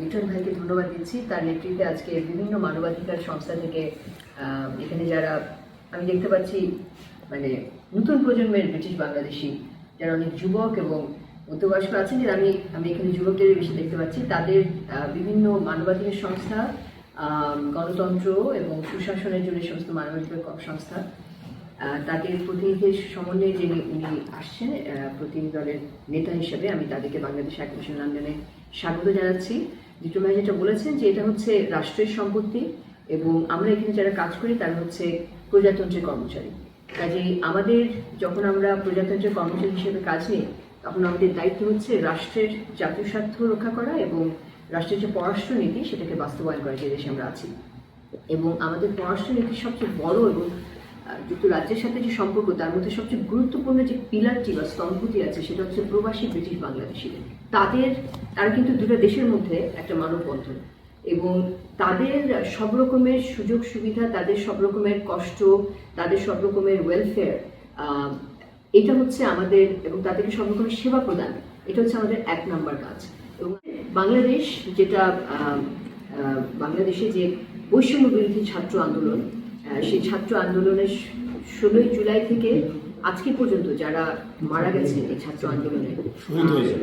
লিটন ভাইকে ধন্যবাদ দিচ্ছি। তার নেতৃত্বে আজকে বিভিন্ন মানবাধিকার সংস্থা থেকে এখানে যারা, আমি দেখতে পাচ্ছি মানে নতুন প্রজন্মের ব্রিটিশ বাংলাদেশি, যারা অনেক যুবক এবং মধ্যবয়স্ক আছেন যে আমি আমি এখানে যুবকদের বেশি দেখতে পাচ্ছি, তাদের বিভিন্ন মানবাধিকার সংস্থা গণতন্ত্র এবং সুশাসনের জন্য সমস্ত মানবাধিকার সংস্থা তাদের প্রতিনিধির সমন্বয়ে যিনি উনি আসছেন প্রতিনিধি দলের নেতা হিসেবে আমি তাদেরকে বাংলাদেশ অ্যাকুইজিশন লন্ডনে স্বাগত জানাচ্ছি। জিটু ভাই যেটা বলেছেন যে এটা হচ্ছে রাষ্ট্রের সম্পত্তি এবং আমরা এখানে যারা কাজ করি তারা হচ্ছে প্রজাতন্ত্রের কর্মচারী। কাজেই আমাদের যখন আমরা প্রজাতন্ত্রের কর্মচারী হিসেবে কাজ নিই, তখন আমাদের দায়িত্ব হচ্ছে রাষ্ট্রের জাতীয় স্বার্থ রক্ষা করা এবং রাষ্ট্রের যে পররাষ্ট্র নীতি, সেটাকে বাস্তবায়ন করা যে দেশে আমরা আছি। এবং আমাদের পররাষ্ট্র নীতির সবচেয়ে বড় এবং যুক্তরাজ্যের সাথে যে সম্পর্ক, তার মধ্যে সবচেয়ে গুরুত্বপূর্ণ যে পিলারটি বা স্তম্ভটি আছে, সেটা হচ্ছে প্রবাসী ব্রিটিশ বাংলাদেশিদের। তাদের, তারা কিন্তু দুটো দেশের মধ্যে একটা মানববন্ধন এবং তাদের সব রকমের সুযোগ সুবিধা, তাদের সব রকমের কষ্ট, তাদের সব রকমের ওয়েলফেয়ার এটা হচ্ছে আমাদের এবং তাদেরকে সব রকমের সেবা প্রদান। এটা হচ্ছে আমাদের এক নাম্বার কাজ। এবং বাংলাদেশ যেটা বাংলাদেশে যে বৈষম্য বিরোধী ছাত্র আন্দোলন সেই ছাত্র আন্দোলনের ষোলোই জুলাই থেকে আজকে পর্যন্ত যারা মারা গেছে এই ছাত্র আন্দোলনে শহীদ হয়েছে।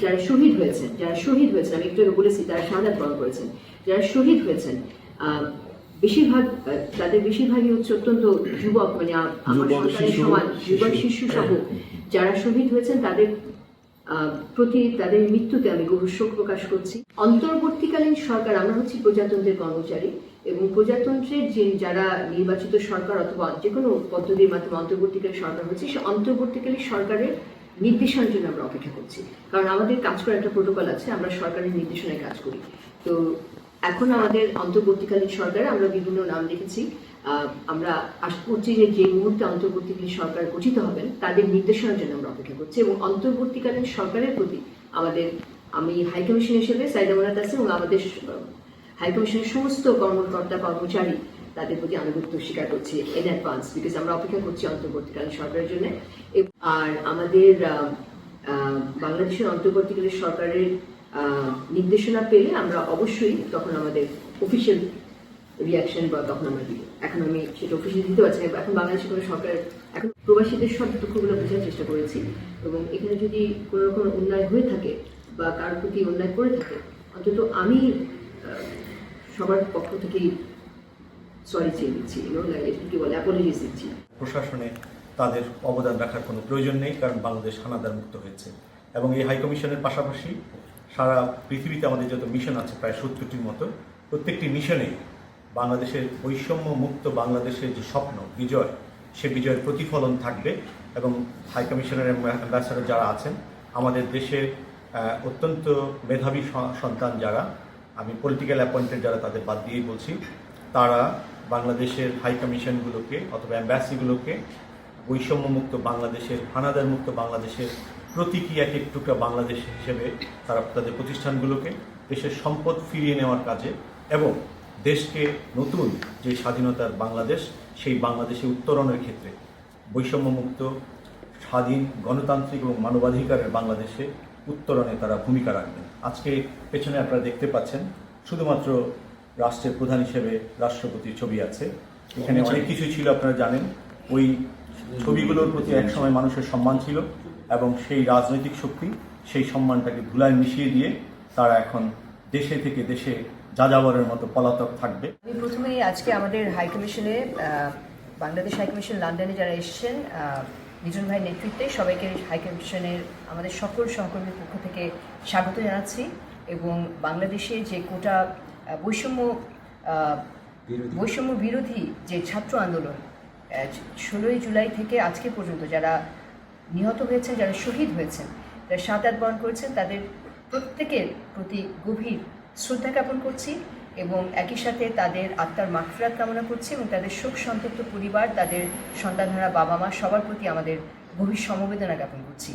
যারা শহীদ হয়েছেন যারা শহীদ হয়েছেন আমি একটু বলেছি তারা শাহাদাত বরণ করেছেন যারা শহীদ হয়েছেন বেশিরভাগ তাদের বেশিরভাগই হচ্ছে অত্যন্ত যুবক মানে আমার যুবক, সন্তানের শিশু, সমান যুবক শিশু। সহ যারা শহীদ হয়েছেন তাদের আহ, প্রতি তাদের মৃত্যুতে আমি গভীর শোক প্রকাশ করছি অন্তর্বর্তীকালীন সরকার আমরা হচ্ছি প্রজাতন্ত্রের কর্মচারী এবং প্রজাতন্ত্রের যে যারা নির্বাচিত সরকার অথবা যে কোনো পদ্ধতির মাধ্যমে অন্তর্বর্তীকালীন সরকার হচ্ছে, সে অন্তর্বর্তীকালীন সরকারের নির্দেশনার জন্য আমরা অপেক্ষা করছি। কারণ আমাদের কাজ করার একটা প্রোটোকল আছে, আমরা সরকারের নির্দেশনায় কাজ করি। তো এখন আমাদের অন্তর্বর্তীকালীন সরকারে আমরা বিভিন্ন নাম দেখেছি। আমরা আশা করছি যে যে মুহূর্তে অন্তর্বর্তীকালীন সরকার গঠিত হবেন, তাদের নির্দেশনার জন্য আমরা অপেক্ষা করছি এবং অন্তর্বর্তীকালীন সরকারের প্রতি আমাদের, আমি হাই কমিশন হিসেবে সাইদা মোনাত আছি এবং আমাদের হাই কমিশনের সমস্ত কর্মকর্তা, কর্মচারী তাদের প্রতি আনুগত্য স্বীকার করছি ইন অ্যাডভান্স বিকজ আমরা অপেক্ষা করছি অন্তর্বর্তীকালীন সরকারের জন্য। আর আমাদের বাংলাদেশের অন্তর্বর্তীকালীন সরকারের নির্দেশনা পেলে আমরা অবশ্যই তখন আমাদের অফিসিয়াল রিয়াকশন বা তখন আমরা দিব। এখন আমি সেটা অফিসিয়াল দিতে পারছি এখন বাংলাদেশের কোনো সরকার এখন প্রবাসীদের সব দুঃখগুলো বোঝার চেষ্টা করেছি। এবং এখানে যদি কোনো রকম অন্যায় হয়ে থাকে বা কারোর প্রতি অন্যায় করে থাকে, অন্তত আমি সবার পক্ষ থেকেই সরি চেয়ে দিচ্ছি কি বলে অ্যাপোলজিস দিচ্ছি। প্রশাসনে তাদের অবদান রাখার কোনো প্রয়োজন নেই, কারণ বাংলাদেশ হানাদার মুক্ত হয়েছে। এবং এই হাইকমিশনের পাশাপাশি সারা পৃথিবীতে আমাদের যত মিশন আছে, প্রায় সত্তরটির মতো, প্রত্যেকটি মিশনে বাংলাদেশের বৈষম্য মুক্ত বাংলাদেশের যে স্বপ্ন, বিজয়, সে বিজয়ের প্রতিফলন থাকবে। এবং হাইকমিশনের অ্যাম্বাসাডার যারা আছেন, আমাদের দেশের অত্যন্ত মেধাবী সন্তান যারা আমি পলিটিক্যাল অ্যাপয়েন্টেড যারা তাদের বাদ দিয়েই বলছি, তারা বাংলাদেশের হাই কমিশনগুলোকে অথবা অ্যাম্বাসিগুলোকে বৈষম্যমুক্ত বাংলাদেশের হানাদার মুক্ত বাংলাদেশের প্রতীকী এক বাংলাদেশ হিসেবে তারা, তাদের প্রতিষ্ঠানগুলোকে দেশের সম্পদ ফিরিয়ে নেওয়ার কাজে এবং দেশকে নতুন যে স্বাধীনতার বাংলাদেশ, সেই বাংলাদেশে উত্তরণের ক্ষেত্রে বৈষম্যমুক্ত, স্বাধীন, গণতান্ত্রিক এবং মানবাধিকারের বাংলাদেশে উত্তরণে তারা ভূমিকা রাখবেন। আজকে পেছনে আপনারা দেখতে পাচ্ছেন শুধুমাত্র রাষ্ট্রের প্রধান হিসেবে রাষ্ট্রপতির ছবি আছে। এখানে অনেক কিছু ছিল আপনারা জানেন। ওই ছবিগুলোর প্রতি একসময় মানুষের সম্মান ছিল এবং সেই রাজনৈতিক শক্তি সেই সম্মানটাকে ধুলায় মিশিয়ে দিয়ে তারা এখন দেশে থেকে দেশে যাযাবরের মতো পলাতক থাকবে। আমি প্রথমেই আজকে আমাদের হাই কমিশনে আহ, বাংলাদেশ হাই কমিশন লন্ডনে যারা এসেছেন মিজুন ভাই নেতৃত্বে সবাইকে হাই কমিশনের আমাদের সকল সহকর্মীর পক্ষ থেকে স্বাগত জানাচ্ছি এবং বাংলাদেশে যে কোটা বৈষম্য বৈষম্য বিরোধী যে ছাত্র আন্দোলন ষোলোই জুলাই থেকে আজকে পর্যন্ত যারা নিহত হয়েছেন যারা শহীদ হয়েছেন যারা সাঁতার বরণ করেছেন তাদের প্রত্যেকের প্রতি গভীর শ্রদ্ধা জ্ঞাপন করছি। এবং একই সাথে তাদের আত্মার মাকফিরাত কামনা করছি এবং তাদের শোক সন্তপ্ত পরিবার, তাদের সন্তানধারা বাবা মা সবার প্রতি আমাদের গভীর সমবেদনা জ্ঞাপন করছি।